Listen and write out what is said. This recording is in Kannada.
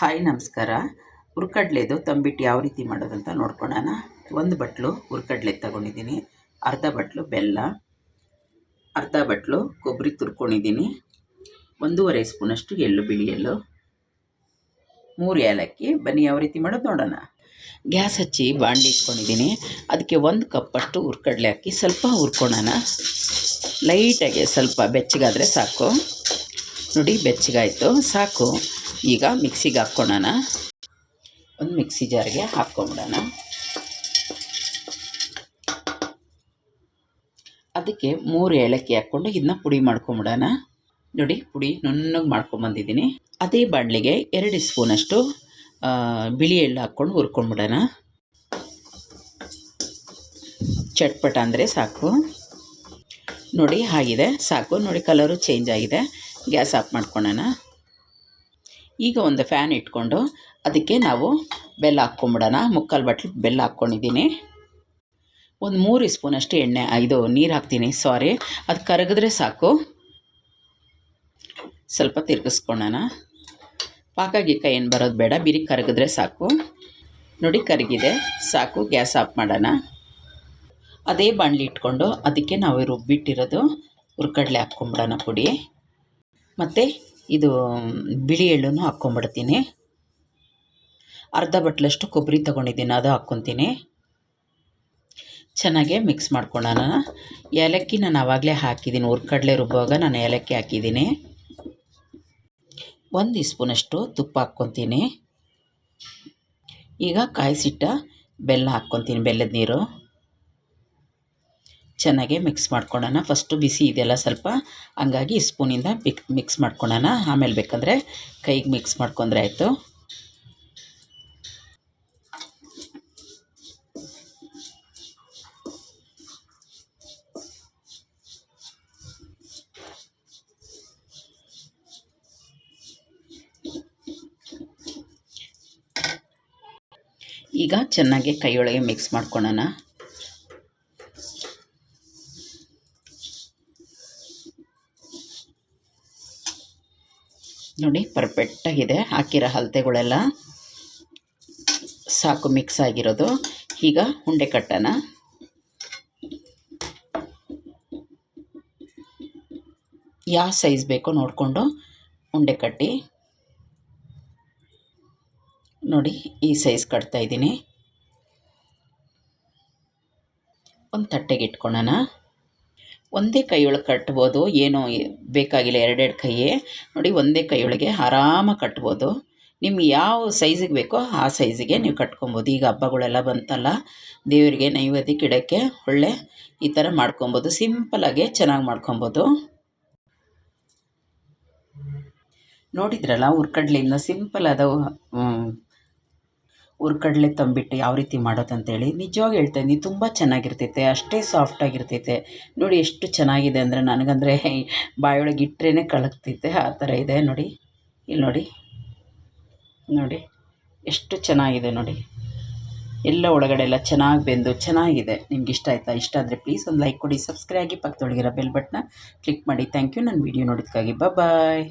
ಹಾಯ್, ನಮಸ್ಕಾರ. ಹುರ್ಕಡ್ಲೆದು ತಂಬಿಟ್ಟು ಯಾವ ರೀತಿ ಮಾಡೋದಂತ ನೋಡ್ಕೊಳ್ಳೋಣ ಒಂದು ಬಟ್ಲು ಹುರ್ಕಡ್ಲೆ ತಗೊಂಡಿದ್ದೀನಿ. ಅರ್ಧ ಬಟ್ಲು ಬೆಲ್ಲ, ಅರ್ಧ ಬಟ್ಲು ಕೊಬ್ಬರಿ ತುರ್ಕೊಂಡಿದ್ದೀನಿ. ಒಂದೂವರೆ ಸ್ಪೂನಷ್ಟು ಎಳ್ಳು, ಬಿಳಿ ಎಳ್ಳು, ಮೂರು ಏಲಕ್ಕಿ. ಬನ್ನಿ, ಯಾವ ರೀತಿ ಮಾಡೋದು ನೋಡೋಣ. ಗ್ಯಾಸ್ ಹಚ್ಚಿ ಬಾಂಡಿ ಇಟ್ಕೊಂಡಿದ್ದೀನಿ. ಅದಕ್ಕೆ ಒಂದು ಕಪ್ಪಷ್ಟು ಹುರ್ಕಡ್ಲೆ ಹಾಕಿ ಸ್ವಲ್ಪ ಹುರ್ಕೊಳ್ಳೋಣ ಲೈಟಾಗಿ ಸ್ವಲ್ಪ ಬೆಚ್ಚಗಾದರೆ ಸಾಕು. ನೋಡಿ, ಬೆಚ್ಚಗಾಯಿತು. ಸಾಕು. ಈಗ ಮಿಕ್ಸಿಗೆ ಹಾಕ್ಕೊಳ್ಳೋಣ. ಒಂದು ಮಿಕ್ಸಿ ಜಾರ್ಗೆ ಹಾಕ್ಕೊಂಬಿಡೋಣ. ಅದಕ್ಕೆ ಮೂರು ಏಲಕ್ಕಿ ಹಾಕ್ಕೊಂಡು ಇದನ್ನ ಪುಡಿ ಮಾಡ್ಕೊಂಬಿಡೋಣ. ನೋಡಿ, ಪುಡಿ ನುಣ್ಣಗೆ ಮಾಡ್ಕೊಂಬಂದಿದ್ದೀನಿ ಅದೇ ಬಾಣಲಿಗೆ ಎರಡು ಸ್ಪೂನಷ್ಟು ಬಿಳಿ ಎಳ್ಳು ಹಾಕ್ಕೊಂಡು ಹುರ್ಕೊಂಬಿಡೋಣ. ಚಟ್ಪಟ ಅಂದರೆ ಸಾಕು. ನೋಡಿ, ಆಗಿದೆ. ಸಾಕು. ನೋಡಿ, ಕಲರು ಚೇಂಜ್ ಆಗಿದೆ. ಗ್ಯಾಸ್ ಆಫ್ ಮಾಡ್ಕೊಳ್ಳೋಣ. ಈಗ ಒಂದು ಫ್ಯಾನ್ ಇಟ್ಕೊಂಡು ಅದಕ್ಕೆ ನಾವು ಬೆಲ್ಲ ಹಾಕ್ಕೊಂಬಿಡೋಣ. ಮುಕ್ಕಾಲು ಬಟ್ಲು ಬೆಲ್ಲ ಹಾಕ್ಕೊಂಡಿದ್ದೀನಿ. ಒಂದು ಮೂರು ಸ್ಪೂನಷ್ಟು ಎಣ್ಣೆ, ಇದು ನೀರು ಹಾಕ್ತೀನಿ ಸಾರಿ ಅದು ಕರಗಿದ್ರೆ ಸಾಕು. ಸ್ವಲ್ಪ ತಿರ್ಗಿಸ್ಕೊಳ್ಳೋಣ. ಪಾಕ ಗೀಕ ಏನು ಬರೋದು ಬೇಡ, ಬಿರಿ ಕರಗಿದ್ರೆ ಸಾಕು. ನೋಡಿ, ಕರಗಿದೆ. ಸಾಕು, ಗ್ಯಾಸ್ ಆಫ್ ಮಾಡೋಣ. ಅದೇ ಬಾಣಲಿ ಇಟ್ಕೊಂಡು ಅದಕ್ಕೆ ನಾವು ರುಬ್ಬಿಟ್ಟಿರೋದು ಹುರ್ಕಡ್ಲೆ ಹಾಕ್ಕೊಂಬಿಡೋಣ ಪುಡಿ. ಮತ್ತು ಇದು, ಬಿಳಿ ಎಳ್ಳನ್ನು ಹಾಕ್ಕೊಂಬಿಡ್ತೀನಿ. ಅರ್ಧ ಬಟ್ಲಷ್ಟು ಕೊಬ್ಬರಿ ತೊಗೊಂಡಿದ್ದೀನಿ, ಅದು ಹಾಕ್ಕೊತೀನಿ. ಚೆನ್ನಾಗೆ ಮಿಕ್ಸ್ ಮಾಡ್ಕೊಳ್ಳೋಣ. ಏಲಕ್ಕಿ ನಾನು ಆವಾಗಲೇ ಹಾಕಿದ್ದೀನಿ, ಹುರ್ಕಡ್ಲೆ ರುಬ್ಬುವಾಗ ನಾನು ಏಲಕ್ಕಿ ಹಾಕಿದ್ದೀನಿ. ಒಂದು ಸ್ಪೂನಷ್ಟು ತುಪ್ಪ ಹಾಕ್ಕೊತೀನಿ. ಈಗ ಕಾಯಿಸಿಟ್ಟ ಬೆಲ್ಲ ಹಾಕ್ಕೊತೀನಿ, ಬೆಲ್ಲದ ನೀರು. ಚೆನ್ನಾಗೆ ಮಿಕ್ಸ್ ಮಾಡ್ಕೊಳ್ಳೋಣ ಫಸ್ಟು ಬಿಸಿ ಇದೆಲ್ಲ ಸ್ವಲ್ಪ ಹಂಗಾಗಿ ಸ್ಪೂನಿಂದ ಬಿಕ್ ಮಿಕ್ಸ್ ಮಾಡ್ಕೊಳ್ಳೋಣ ಆಮೇಲೆ ಬೇಕಂದರೆ ಕೈಗೆ ಮಿಕ್ಸ್ ಮಾಡ್ಕೊಂಡ್ರೆ ಆಯಿತು. ಈಗ ಚೆನ್ನಾಗಿ ಕೈಯೊಳಗೆ ಮಿಕ್ಸ್ ಮಾಡ್ಕೊಳ್ಳೋಣ ನೋಡಿ ಪರ್ಫೆಕ್ಟಾಗಿದೆ ಹಾಕಿರೋ ಅಳತೆಗಳೆಲ್ಲ ಸಾಕು ಮಿಕ್ಸ್ ಆಗಿರೋದು. ಈಗ ಉಂಡೆ ಕಟ್ಟೋಣ. ಯಾವ ಸೈಜ್ ಬೇಕೋ ನೋಡಿಕೊಂಡು ಉಂಡೆ ಕಟ್ಟಿ. ನೋಡಿ, ಈ ಸೈಜ್ ಕಟ್ತಾ ಇದ್ದೀನಿ. ಒಂದು ತಟ್ಟೆಗೆ ಇಟ್ಕೊಳ್ಳೋಣ ಒಂದೇ ಕೈಯೊಳಗೆ ಕಟ್ಬೋದು. ಏನೂ ಬೇಕಾಗಿಲ್ಲ ಎರಡೆರಡು ಕೈಯೇ. ನೋಡಿ, ಒಂದೇ ಕೈಯೊಳಗೆ ಆರಾಮಾಗಿ ಕಟ್ಬೋದು. ನಿಮ್ಗೆ ಯಾವ ಸೈಜಿಗೆ ಬೇಕೋ ಆ ಸೈಜಿಗೆ ನೀವು ಕಟ್ಕೊಬೋದು. ಈಗ ಹಬ್ಬಗಳೆಲ್ಲ ಬಂತಲ್ಲ, ದೇವರಿಗೆ ನೈವೇದ್ಯಕ್ಕೆ ಇಡೋಕ್ಕೆ ಒಳ್ಳೆ ಈ ಥರ ಮಾಡ್ಕೊಬೋದು. ಸಿಂಪಲಾಗೆ ಚೆನ್ನಾಗಿ ಮಾಡ್ಕೊಬೋದು. ನೋಡಿದ್ರಲ್ಲ ಹುರ್ಕಡ್ಲಿಂದ ಸಿಂಪಲ್ ಹುರ್ಕಡ್ಲೆ ತಂಬಿಟ್ಟು ಯಾವ ರೀತಿ ಮಾಡೋದು ಮಾಡೋದಂತೇಳಿ ನಿಜವಾಗಿ ಹೇಳ್ತಾ ಇದ್ದೀನಿ ತುಂಬ ಚೆನ್ನಾಗಿರ್ತೈತೆ, ಅಷ್ಟೇ ಸಾಫ್ಟಾಗಿರ್ತೈತೆ ನೋಡಿ ಎಷ್ಟು ಚೆನ್ನಾಗಿದೆ ಅಂದರೆ ನನಗಂದರೆ ಬಾಯೊಳಗೆ ಇಟ್ಟರೆ ಕಳಗ್ತೈತೆ, ಆ ಥರ ಇದೆ. ನೋಡಿ, ಇಲ್ಲಿ ನೋಡಿ ನೋಡಿ, ಎಷ್ಟು ಚೆನ್ನಾಗಿದೆ ನೋಡಿ. ಎಲ್ಲ ಒಳಗಡೆ ಎಲ್ಲ ಚೆನ್ನಾಗಿ ಬೆಂದು ಚೆನ್ನಾಗಿದೆ. ನಿಮ್ಗೆ ಇಷ್ಟ ಆಯಿತಾ? ಇಷ್ಟ ಆದರೆ ಪ್ಲೀಸ್ ಒಂದು ಲೈಕ್ ಕೊಡಿ ಸಬ್ಸ್ಕ್ರೈಬ್ ಆಗಿ ಪಕ್ಕದೊಳಗಿರೋ ಬೆಲ್ ಬಟ್ನ ಕ್ಲಿಕ್ ಮಾಡಿ. ಥ್ಯಾಂಕ್ ಯು ನನ್ನ ವೀಡಿಯೋ ನೋಡಿದ್ದಕ್ಕಾಗಿ. ಬಾಯ್